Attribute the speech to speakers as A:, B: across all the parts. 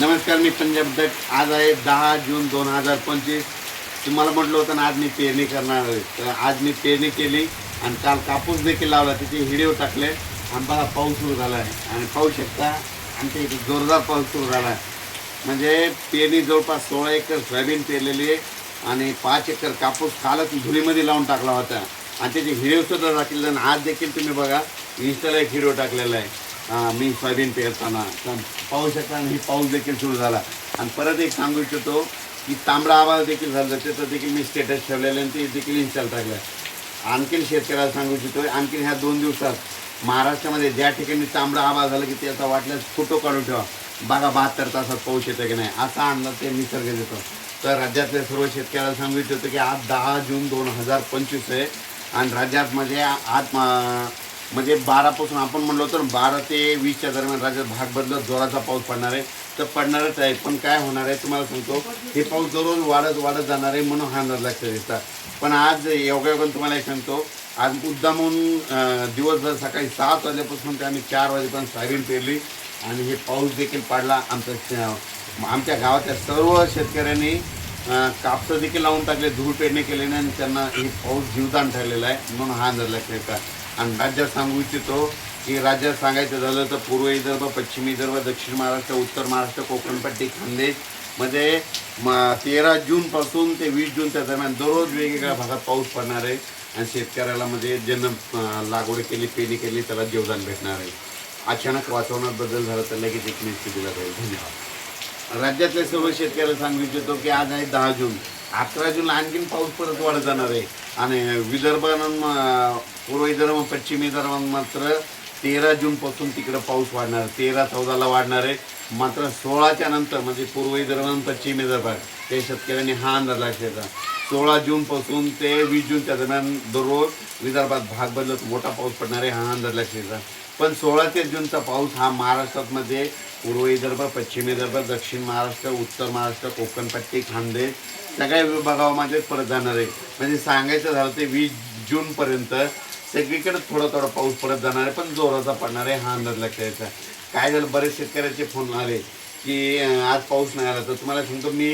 A: नमस्कार मी पंजाब दट आज आहे दहा जून दोन हजार पंचवीस. तुम्हाला म्हटलं होतं ना आज मी पेरणी करणार आहे. तर आज मी पेरणी केली आणि काल कापूस देखील लावला. त्याचे हिडिओ टाकले. आणि बघा पाऊस सुरू झाला आहे. आणि पाहू शकता आमच्या इथे जोरदार पाऊस सुरू झाला आहे. म्हणजे पेरणी जवळपास सोळा एकर सोयाबीन पेरलेली आहे. आणि पाच एकर कापूस कालच धुळीमध्ये लावून टाकला होता. आणि त्याचे हिडिओ सुद्धा आणि आज देखील तुम्ही बघा इंस्टाला एक हिडिओ टाकलेला आहे. मी सोयाबीन पेरताना पाऊस पाहू शकता आणि ही पाऊस देखील सुरू झाला. आणि परत एक सांगू इच्छितो की तांबडा आवाज देखील झाला त्याचं देखील मी स्टेटस ठेवलेलं आणि ते देखील इन्स्टॉल टाकलं आणखीन शेतकऱ्याला सांगू इच्छितो आणखीन ह्या दोन दिवसात महाराष्ट्रामध्ये ज्या ठिकाणी तांबडा आवाज झाला की त्याचा वाटल्यास फोटो काढून ठेवा. बघा बहात्तर तासात पाऊस येतो की नाही असा अंदाज ते निसर्ग देतो. तर राज्यातल्या सर्व शेतकऱ्याला सांगू इच्छितो की आज दहा जून दोन हजार पंचवीस आहे आणि राज्यात म्हणजे आज म्हणजे बारापासून आपण म्हणलो तर बारा ते वीसच्या दरम्यान राज्यात भाग बदलत जोराचा पाऊस पडणार आहे. तर पडणारच आहे. पण काय होणार आहे तुम्हाला सांगतो हे पाऊस दररोज वाढत वाढत जाणार आहे म्हणून हा अंदाज लक्षात येतात. पण आज योगायोगाने तुम्हाला एक सांगतो आज मुद्दामून दिवसभर सकाळी सात वाजेपासून ते आम्ही चार वाजेपर्यंत सायरन पेरली आणि हे पाऊस देखील पडला आमच्या आमच्या गावातल्या सर्व शेतकऱ्यांनी कापसं देखील लावून टाकले धूळ पेरणी केल्याने आणि त्यांना हे पाऊस जीवदान ठरलेला आहे म्हणून हा अंदाज लक्षात येतात. आणि राज्यात सांगू इच्छितो की राज्यात सांगायचं झालं तर पूर्व विदर्भ पश्चिम विदर्भ दक्षिण महाराष्ट्र उत्तर महाराष्ट्र कोकणपट्टी खानदेश. मध्ये म्हणजे म तेरा जूनपासून ते वीस जूनच्या दरम्यान दररोज वेगवेगळ्या भागात पाऊस पडणार आहे. आणि शेतकऱ्याला म्हणजे ज्यांना लागवड केली पेरणी केली त्याला जीवदान भेटणार आहे. अचानक वातावरणात बदल झाला तर लगेच एक निश्चित दिला जाईल. धन्यवाद. राज्यातल्या सर्व शेतकऱ्याला सांगू इच्छितो की आज आहे दहा जून. अकरा जूनला आणखीन पाऊस परत वाढत जाणार आहे. आणि विदर्भानं पूर्व विदर्भ पश्चिम विदर्भात मात्र तेरा जूनपासून तिकडं पाऊस वाढणार. तेरा चौदाला वाढणार आहे. मात्र सोळाच्या नंतर म्हणजे पूर्व विदर्भ पश्चिम विदर्भात त्या शेतकऱ्यांनी हा अंदाज लक्षात सोळा जूनपासून ते वीस जूनच्या दरम्यान दररोज विदर्भात भाग बदलत मोठा पाऊस पडणार आहे हा अंदाज लक्षात पण सोळा ते जूनचा पाऊस हा महाराष्ट्रामध्ये पूर्व विदर्भ पश्चिम विदर्भ दक्षिण महाराष्ट्र उत्तर महाराष्ट्र कोकणपट्टी खानदेश सगळ्या विभागामध्ये परत जाणार आहे. म्हणजे सांगायचं झालं ते वीस जूनपर्यंत सगळीकडे थोडा थोडा पाऊस पडत जाणार आहे पण जोराचा पडणार आहे हा अंदाज लक्षात यायचा काय झालं बरेच शेतकऱ्याचे फोन आले की आज पाऊस नाही आला. तर तुम्हाला सांगतो मी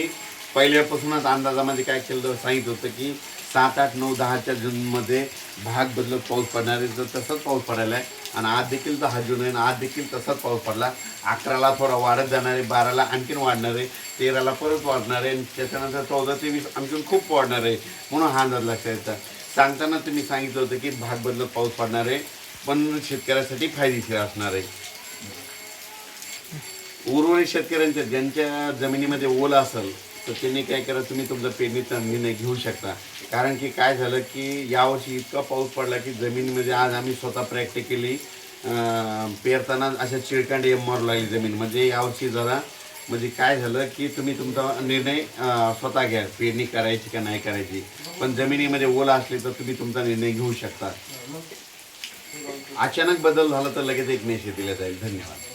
A: पहिल्यापासूनच अंदाजामध्ये काय केलं होतं, सांगितलं होतं की सात आठ नऊ दहाच्या जूनमध्ये भाग बदलत पाऊस पडणार आहे तर तसंच पाऊस पडायला आहे. आणि आज देखील दहा जून आहे आणि आज देखील तसाच पाऊस पडला. अकराला थोडा वाढत जाणार आहे बाराला आणखीन वाढणार आहे. तेराला परत वाढणार आहे त्याच्यानंतर चौदा ते वीस आणखीन खूप वाढणार आहे म्हणून हा अंदाज लक्षात येतात सांगताना तुम्ही सांगितलं होतं की भाग बदलत पाऊस पडणार आहे पण शेतकऱ्यासाठी फायदेशीर असणार आहे. उर्वरित शेतकऱ्यांच्या ज्यांच्या जमिनीमध्ये ओला असेल तर त्यांनी काय करा तुम्ही तुमचा पेरणीचा निर्णय घेऊ शकता. कारण की काय झालं की यावर्षी इतका पाऊस पडला की जमिनीमध्ये आज आम्ही स्वतः प्रॅक्टिस केली. पेरताना अशा चिळकांडी मारू लागली जमीन. म्हणजे यावर्षी जरा म्हणजे काय झालं की तुम्ही तुमचा निर्णय स्वतः घ्या. पेरणी करायची का नाही करायची. पण जमिनीमध्ये ओला असली तर तुम्ही तुमचा निर्णय घेऊ शकता. अचानक बदल झाला तर लगेच एक मेसेज दिला जाईल. धन्यवाद.